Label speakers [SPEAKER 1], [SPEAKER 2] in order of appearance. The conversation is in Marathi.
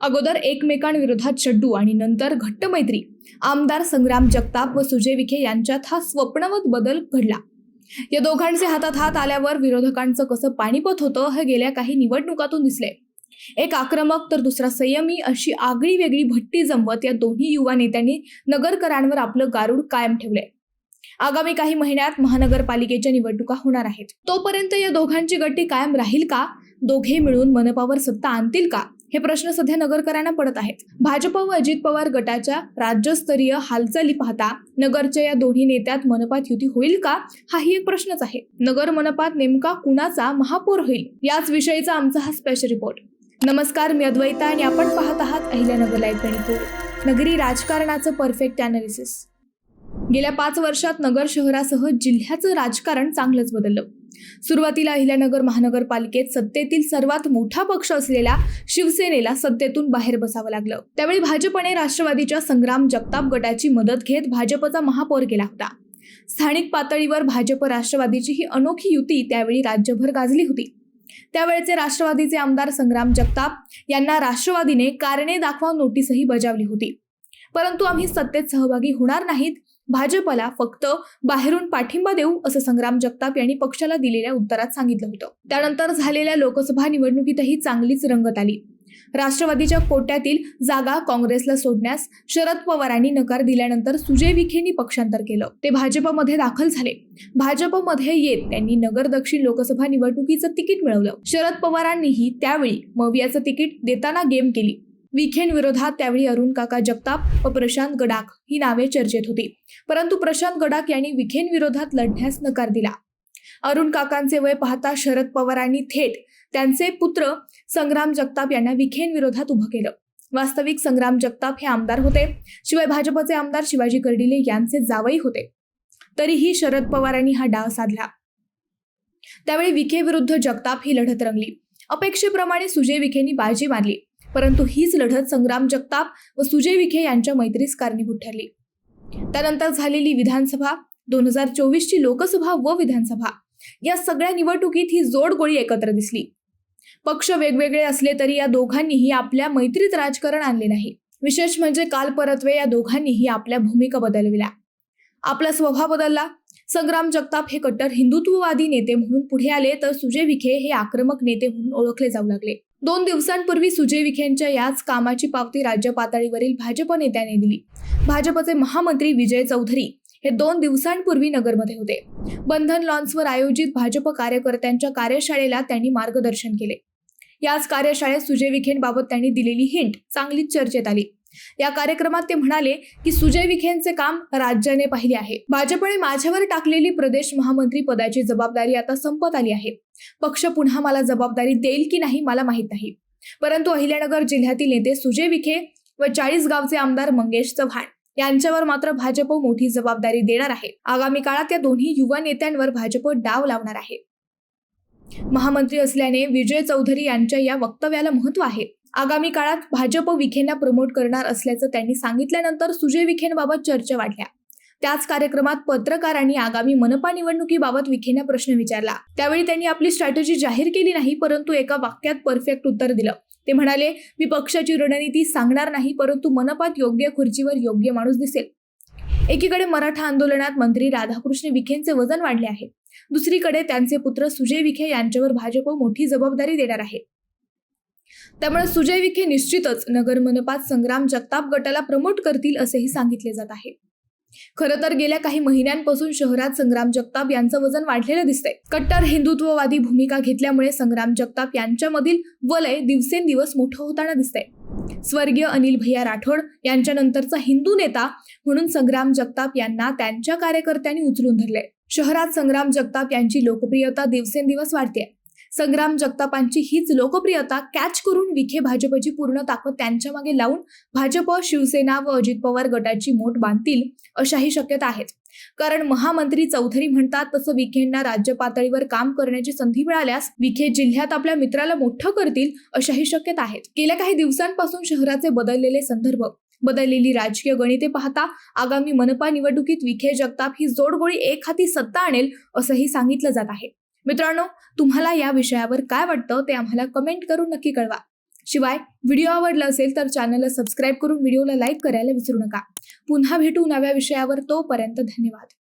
[SPEAKER 1] अगोदर एकमेकांविरोधात चड्डू आणि नंतर घट्ट मैत्री आमदार संग्राम जगताप व सुजय विखे यांच्यात हा स्वप्नवत बदल घडला. या दोघांचे हातात हात आल्यावर विरोधकांचं कसं पाणीपत होतं हे गेल्या काही निवडणुकातून दिसले. एक आक्रमक तर दुसरा संयमी अशी आगळी वेगळी भट्टी जमवत या दोन्ही युवा नेत्यांनी नगरकरांवर आपलं गारूड कायम ठेवले आगामी काही महिन्यात महानगरपालिकेच्या निवडणुका होणार आहेत. तोपर्यंत या दोघांची गट्टी कायम राहील का? दोघे मिळून मनपावर सत्ता आणतील का? हे प्रश्न सध्या नगरकरांना पडत आहेत. भाजप व अजित पवार गटाच्या राज्यस्तरीय हालचाली पाहता नगरच्या या दोन्ही नेत्यात मनपात युती होईल का? हाही एक प्रश्नच आहे. नगर मनपात नेमका कुणाचा महापौर होईल? याच विषयीचा आमचा हा स्पेशल रिपोर्ट नमस्कार मी अद्वैता आणि आपण पाहत आहात अहिल्यानगर लाईव्ह ट्वेंटी फोर नगरी राजकारणाचं परफेक्ट अनालिसिस गेल्या पाच वर्षात नगर शहरासह जिल्ह्याचं राजकारण चांगलंच बदललं. सुरुवातीला अहिल्यानगर महानगरपालिकेत सत्तेतील सर्वात मोठा पक्ष असलेल्या शिवसेनेला सत्तेतून बाहेर बसावं लागलं. त्यावेळी भाजपने राष्ट्रवादीच्या संग्राम जगताप गटाची मदत घेत भाजपचा महापौर केला होता. स्थानिक पातळीवर भाजप राष्ट्रवादीची ही अनोखी युती त्यावेळी राज्यभर गाजली होती. त्यावेळेचे राष्ट्रवादीचे आमदार संग्राम जगताप यांना राष्ट्रवादीने कारणे दाखवा नोटीसही बजावली होती. परंतु आम्ही सत्तेत सहभागी होणार नाहीत भाजपला फक्त बाहेरून पाठिंबा देऊ असं संग्राम जगताप यांनी पक्षाला दिलेल्या उत्तरात सांगितलं होतं. त्यानंतर झालेल्या लोकसभा निवडणुकीतही चांगलीच रंगत आली. राष्ट्रवादीच्या कोट्यातील जागा काँग्रेसला सोडण्यास शरद पवारांनी नकार दिल्यानंतर सुजय विखेंनी पक्षांतर केलं. ते भाजपमध्ये दाखल झाले. भाजपमध्ये येत त्यांनी नगर दक्षिण लोकसभा निवडणुकीचं तिकीट मिळवलं. शरद पवारांनीही त्यावेळी मवियाचं तिकीट देताना गेम केली. विखेंविरोधात त्यावेळी अरुण काका जगताप व प्रशांत गडाख ही नावे चर्चेत होती. परंतु प्रशांत गडाख यांनी विखेंविरोधात लढण्यास नकार दिला. अरुण काकांचे वय पाहता शरद पवारांनी थेट त्यांचे पुत्र संग्राम जगताप यांना विखेंविरोधात उभं केलं. वास्तविक संग्राम जगताप हे आमदार होते. शिवाय भाजपचे आमदार शिवाजी कर्डिले यांचे जावई होते. तरीही शरद पवारांनी हा डाव साधला. त्यावेळी विखे विरुद्ध जगताप ही लढत रंगली. अपेक्षेप्रमाणे सुजय विखेंनी बाजी मारली. परंतु हीच लढत संग्राम जगताप व सुजय विखे यांच्या मैत्रीस कारणीभूत ठरली. त्यानंतर झालेली विधानसभा दोन हजार चोवीसची लोकसभा व विधानसभा या सगळ्या निवडणुकीत ही जोडगोळी एकत्र दिसली. पक्ष वेगवेगळे असले तरी या दोघांनीही आपल्या मैत्रीत राजकारण आणले नाही. विशेष म्हणजे काल परत्वे या दोघांनीही आपल्या भूमिका बदलविल्या. आपला स्वभाव बदलला. संग्राम जगताप हे कट्टर हिंदुत्ववादी नेते म्हणून पुढे आले तर सुजय विखे हे आक्रमक नेते म्हणून ओळखले जाऊ लागले. दोन दिवसांपूर्वी सुजय विखेंच्या याच कामाची पावती राज्य पातळीवरील भाजप नेत्याने दिली. भाजपचे महामंत्री विजय चौधरी हे दोन दिवसांपूर्वी नगरमध्ये होते. बंधन लॉन्सवर आयोजित भाजप कार्यकर्त्यांच्या कार्यशाळेला त्यांनी मार्गदर्शन केले. याच कार्यशाळेत सुजय विखेंबाबत त्यांनी दिलेली हिंट चांगलीच चर्चेत आली. या कार्यक्रमात ते म्हणाले की सुजय विखेंचे काम राज्याने पाहिले आहे. भाजपने माझ्यावर टाकलेली प्रदेश महामंत्री पदाची जबाबदारी आता संपत आली आहे. पक्ष पुन्हा मला जबाबदारी देईल की नाही मला माहीत नाही. परंतु अहिल्यानगर जिल्ह्यातील नेते सुजय विखे व चाळीस गावचे आमदार मंगेश चव्हाण यांच्यावर मात्र भाजप मोठी जबाबदारी देणार आहे. आगामी काळात या दोन्ही युवा नेत्यांवर भाजप डाव लावणार आहे. महामंत्री असल्याने विजय चौधरी यांच्या या वक्तव्याला महत्त्व आहे. आगामी काळात भाजप विखेंना प्रमोट करणार असल्याचं त्यांनी सांगितल्यानंतर सुजय विखेंबाबत चर्चा वाढल्या. त्याच कार्यक्रमात पत्रकारांनी आगामी मनपा निवडणुकीबाबत विखेंना प्रश्न विचारला. त्यावेळी त्यांनी आपली स्ट्रॅटेजी जाहीर केली नाही परंतु एका वाक्यात परफेक्ट उत्तर दिलं. ते म्हणाले मी पक्षाची रणनीती सांगणार नाही परंतु मनपात योग्य खुर्चीवर योग्य माणूस दिसेल. एकीकडे मराठा आंदोलनात मंत्री राधाकृष्ण विखेंचे वजन वाढले आहे. दुसरीकडे त्यांचे पुत्र सुजय विखे यांच्यावर भाजप मोठी जबाबदारी देणार आहे. त्यामुळे सुजय विखे निश्चितच नगर मनपात संग्राम जगताप गटाला प्रमोट करतील असेही सांगितले जात आहे. खरं तर गेल्या काही महिन्यांपासून शहरात संग्राम जगताप यांचं वजन वाढलेलं दिसतंय. कट्टर हिंदुत्ववादी भूमिका घेतल्यामुळे संग्राम जगताप यांच्यामधील वलय दिवसेंदिवस मोठं होताना दिसतंय. स्वर्गीय अनिल भैया राठोड यांच्यानंतरचा हिंदू नेता म्हणून संग्राम जगताप यांना त्यांच्या कार्यकर्त्यांनी उचलून धरले शहरात संग्राम जगताप यांची लोकप्रियता दिवसेंदिवस वाढते संग्राम जगतापांची हीच लोकप्रियता कॅच करून विखे भाजपची पूर्ण ताकद त्यांच्या मागे लावून भाजप शिवसेना व अजित पवार गटाची मोठ बांधतील अशाही शक्यता आहेत. कारण महामंत्री चौधरी म्हणतात तसं विखेंना राज्य पातळीवर काम करण्याची संधी मिळाल्यास विखे जिल्ह्यात आपल्या मित्राला मोठं करतील अशाही शक्यता आहेत. गेल्या काही दिवसांपासून शहराचे बदललेले संदर्भ बदललेली राजकीय गणिते पाहता आगामी मनपा निवडणुकीत विखे जगताप ही जोडगोळी एक हाती सत्ता आणेल असंही सांगितलं जात आहे. मित्रांनो तुम्हाला या विषयावर काय वाटतं ते आम्हाला कमेंट करून नक्की कळवा. शिवाय व्हिडिओ आवडला असेल तर चॅनलला सबस्क्राईब करून व्हिडिओला लाईक करायला विसरू नका. पुन्हा भेटू नव्या विषयावर तोपर्यंत धन्यवाद.